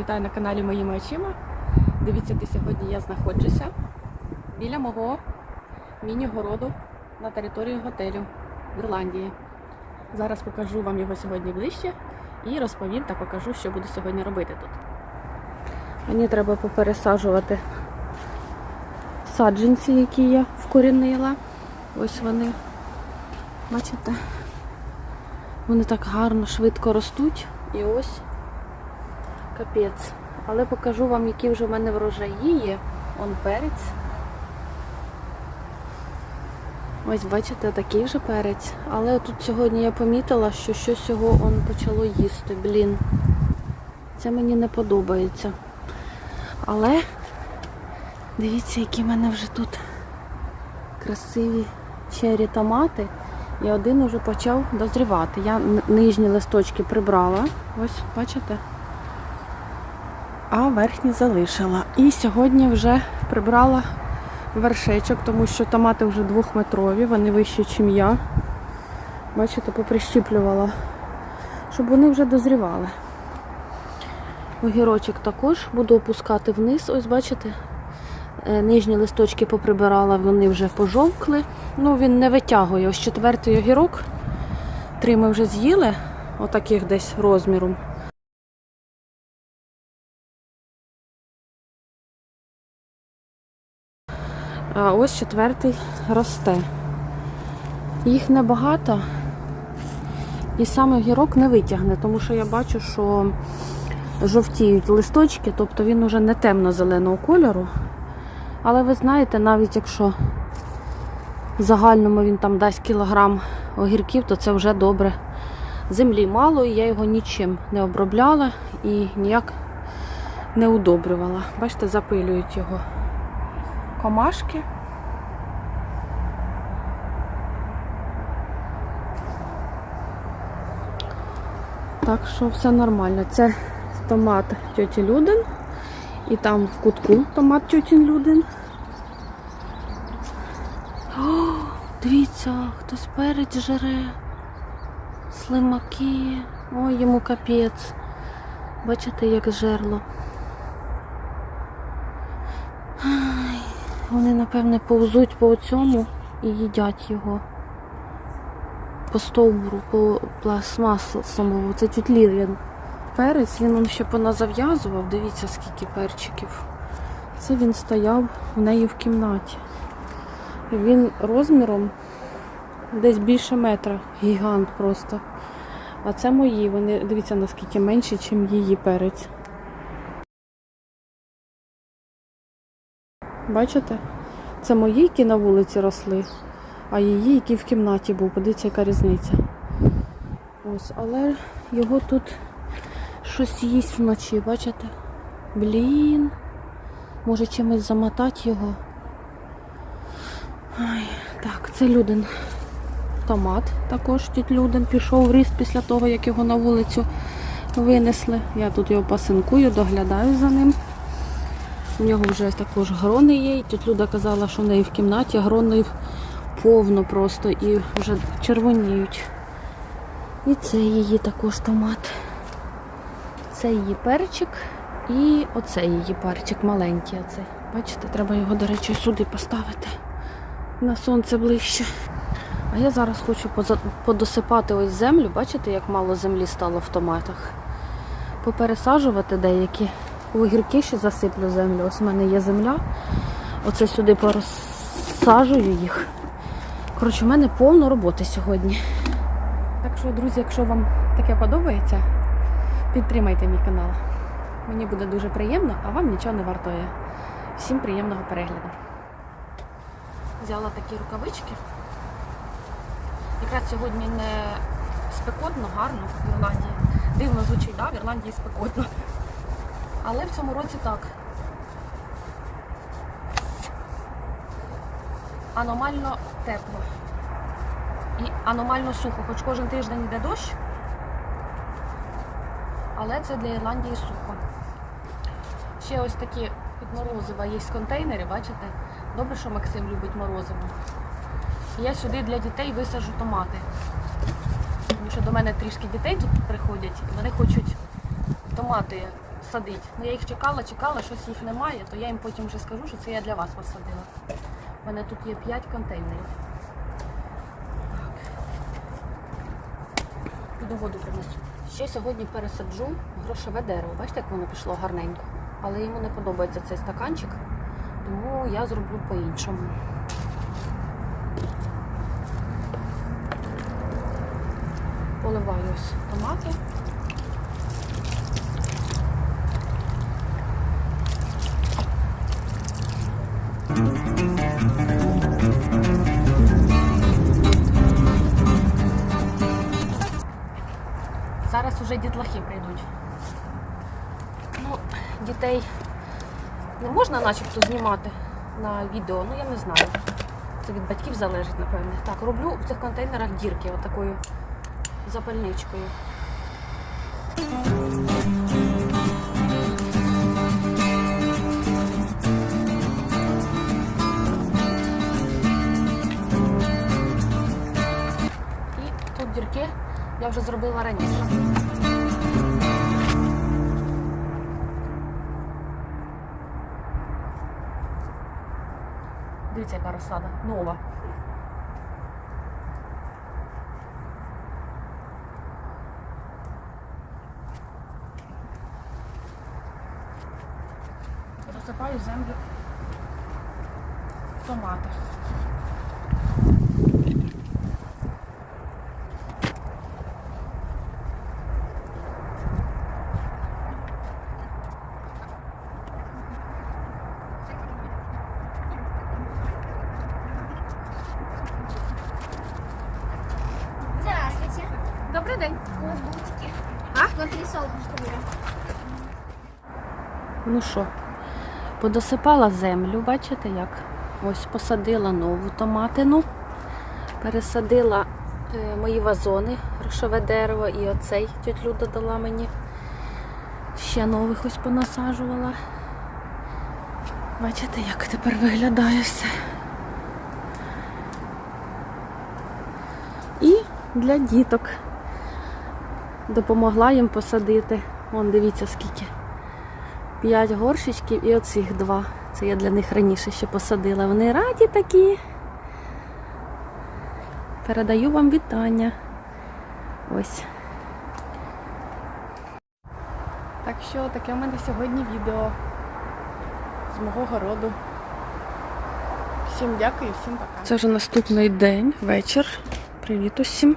вітаю на каналі Моїми очима. Дивіться, де сьогодні я знаходжуся біля мого міні-городу на території готелю в Ірландії. Зараз покажу вам його сьогодні ближче і розповім та покажу, що буду сьогодні робити тут. Мені треба попересаджувати саджанці, які я вкорінила. Ось вони. Бачите? Вони так гарно, швидко ростуть. І ось капець. Але покажу вам, які вже в мене врожаї є. Он перець. Ось бачите, такий вже перець. Але тут сьогодні я помітила, що щось його он почало їсти. Блін. Це мені не подобається. Але дивіться, які в мене вже тут красиві чері томати. І один уже почав дозрівати. Я нижні листочки прибрала. Ось, бачите? А верхні залишила. І сьогодні вже прибрала вершечок, тому що томати вже двохметрові, вони вищі, ніж я. Бачите, поприщіплювала, щоб вони вже дозрівали. Огірочок також буду опускати вниз. Ось бачите, Е, нижні листочки поприбирала, вони вже пожовкли. Ну, він не витягує. Ось четвертий огірок. Три ми вже з'їли, отаких десь розміром. А ось четвертий росте. Їх небагато. І саме огірок не витягне, тому що я бачу, що жовтіють листочки, тобто він уже не темно-зеленого кольору. Але ви знаєте, навіть якщо в загальному він там дасть кілограм огірків, то це вже добре. Землі мало, і я його нічим не обробляла і ніяк не удобрювала. Бачите, запилюють його комашки. Так що все нормально. Це томат тьоті Люден. І там в кутку томат тьотін Люден. О, дивіться, хтось перець жере. Слимаки. Ой, йому капець. Бачите, як жерло. Вони, напевне, повзуть по цьому і їдять його. По стовбуру, по пластмасовому. Це тютлір'ян перець, він он ще поназав'язував, дивіться, скільки перчиків. Це він стояв в неї в кімнаті. Він розміром десь більше метра, гігант просто. А це мої, вони, дивіться, наскільки менші, ніж її перець. Бачите? Це мої, які на вулиці росли, а її, які в кімнаті був. Подивіться, яка різниця. Ось, але його тут щось їсть вночі, бачите? Блін. Може чимось замотати його. Ай, так, це Люден. Томат також тіть Люден пішов в ріст після того, як його на вулицю винесли. Я тут його пасинкую, доглядаю за ним. У нього вже також грони є. Тіть Люда казала, що в неї в кімнаті грони повно просто і вже червоніють. І це її також томат. Це її перчик і оце її перчик маленький. Оцей. Бачите, треба його, до речі, сюди поставити. На сонце ближче. А я зараз хочу подосипати ось землю. Бачите, як мало землі стало в томатах. Попересаджувати деякі. У огірки ще засиплю землю. Ось в мене є земля. Оце сюди порозсаджую їх. Коротше, в мене повно роботи сьогодні. Так що, друзі, якщо вам таке подобається, підтримайте мій канал. Мені буде дуже приємно, а вам нічого не вартує. Всім приємного перегляду. Взяла такі рукавички. Якраз сьогодні не спекотно, гарно в Ірландії. Дивно звучить, да? в Ірландії спекотно. Але в цьому році так. Аномально тепло. І аномально сухо, хоч кожен тиждень йде дощ, але це для Ірландії сухо. Ще ось такі під морозива є контейнери, бачите? Добре, що Максим любить морозиво. Я сюди для дітей висаджу томати. Тому що до мене трішки дітей тут приходять, і вони хочуть томати посадити. Ну я їх чекала, чекала, щось їх немає, то я їм потім вже скажу, що це я для вас посадила. У мене тут є 5 контейнерів. Піду воду принесу. Ще сьогодні пересаджу грошове дерево. Бачите, як воно пішло гарненько. Але йому не подобається цей стаканчик, тому я зроблю по-іншому. Поливаю ось томати. Уже дітлахи прийдуть. Ну, дітей не можна начебто знімати на відео, ну я не знаю. Це від батьків залежить, напевне. Так, роблю в цих контейнерах дірки отакою запальничкою. Дірки я вже зробила раніше. Дивіться, яка розсада. Нова. Засипаю землю в томати. Добрий день. Лабутики. А? Смотри, солнышко берем. Ну що, подосипала землю, бачите як? Ось посадила нову томатину, пересадила е, мої вазони, грошове дерево і оцей тьоть Люда дала мені. Ще нових ось понасаджувала. Бачите, як тепер виглядає все. І для діток допомогла їм посадити. Вон дивіться скільки. П'ять горщичків і оцих два. Це я для них раніше ще посадила. Вони раді такі. Передаю вам вітання. Ось. Так що таке в мене сьогодні відео з мого городу. Всім дякую, всім пока. Це вже наступний день, вечір. Привіт усім.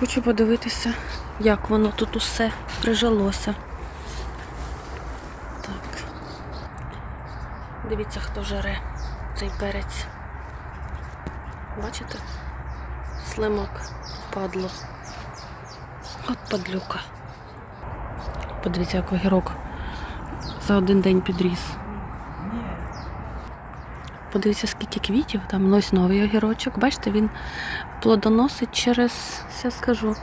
Хочу подивитися, як воно тут усе прижилося. Так. Дивіться, хто жаре цей перець. Бачите? Слимак падло. От падлюка. Подивіться, як огірок за один день підріс. Подивіться, скільки квітів, там ось новий огірочок. Бачите, він плодоносить через, зараз скажу,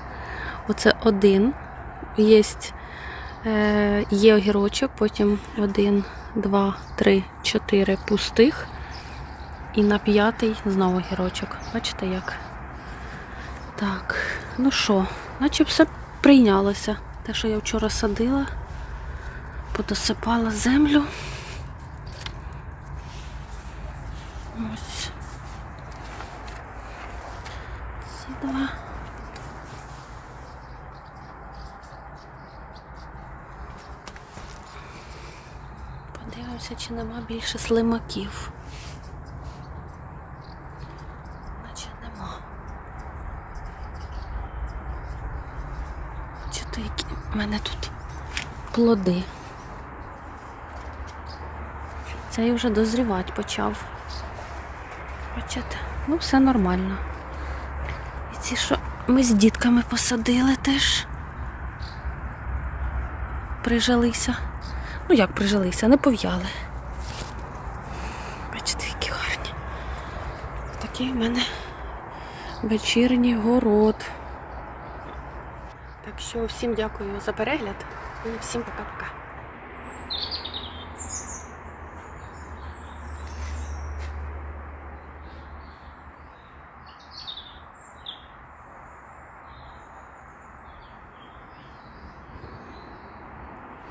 оце один. Єсть Е, є огірочок, потім один, два, три, чотири пустих. І на п'ятий знову огірочок. Бачите як? Так, ну що, наче все прийнялося. Те, що я вчора садила, подосипала землю. Ось. Ці два. Подивимося, чи нема більше слимаків. Наче нема. Чи то які в мене тут плоди? Цей вже дозрівати почав. Бачите? Ну, все нормально. І ці, що ми з дітками посадили теж. Прижилися. Ну як прижилися, не пов'яли. Бачите, які гарні. Такий в мене вечірній город. Так що всім дякую за перегляд і всім пока-пока.